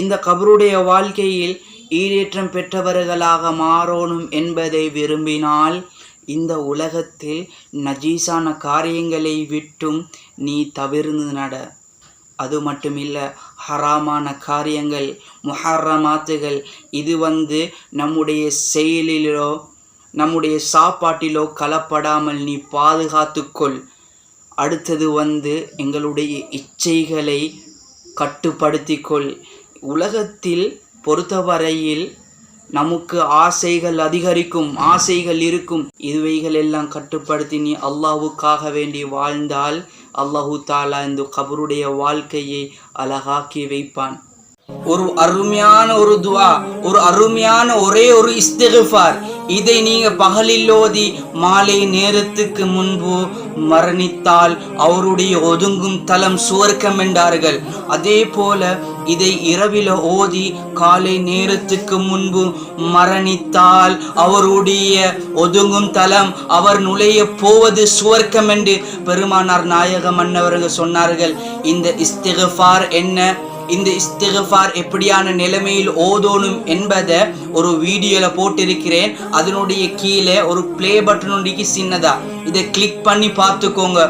இந்த கபருடைய வாழ்க்கையில் ஈடேற்றம் பெற்றவர்களாக மாறணும் என்பதை விரும்பினால் இந்த உலகத்தில் நஜீஸான காரியங்களை விட்டும் நீ தவிர்ந்து நட. அது மட்டுமில்ல ஹராமான காரியங்கள் முஹர்ரமாத்துகள் இது வந்து நம்முடைய செயலிலோ நம்முடைய சாப்பாட்டிலோ கலப்படாமல் நீ பாதுகாத்துக்கொள். அடுத்தது வந்து எங்களுடைய இச்சைகளை கட்டுப்படுத்திக்கொள். உலகத்தில் பொறுத்தவரையில் நமக்கு ஆசைகள் அதிகரிக்கும் ஆசைகள் இருக்கும். இதுவைகள் எல்லாம் கட்டுப்படுத்தி நீ அல்லாஹுக்காக வேண்டி வாழ்ந்தால் அல்லாஹு தாலா இந்த கபருடைய வாழ்க்கையை அழகாக்கி வைப்பான். ஒரு அருமையான ஒரு துவா ஒரு அருமையான ஒரே ஒரு இஸ்திகார் இதை நீங்க பகலில் ஓதி மாலை நேரத்துக்கு முன்பு மரணித்தால் அவருடைய ஒதுங்கும் தலம் சுவர்க்கம் என்றார்கள். அதே போல இதை இரவில ஓதி காலை நேரத்துக்கு முன்பு மரணித்தால் அவருடைய ஒதுங்கும் தலம் அவர் நுழைய போவது சுவர்க்கம் என்று பெருமானார் நாயக அன்னவர்கள் சொன்னார்கள். இந்த இஸ்திஃபார் என்ன? இந்த இஸ்திகஃபார் எப்படியான நிலைமையில் ஓதோணும் என்பதை ஒரு வீடியோல போட்டிருக்கிறேன். அதனுடைய கீழே ஒரு ப்ளே பட்டன் சின்னதா. இதை கிளிக் பண்ணி பார்த்துக்கோங்க.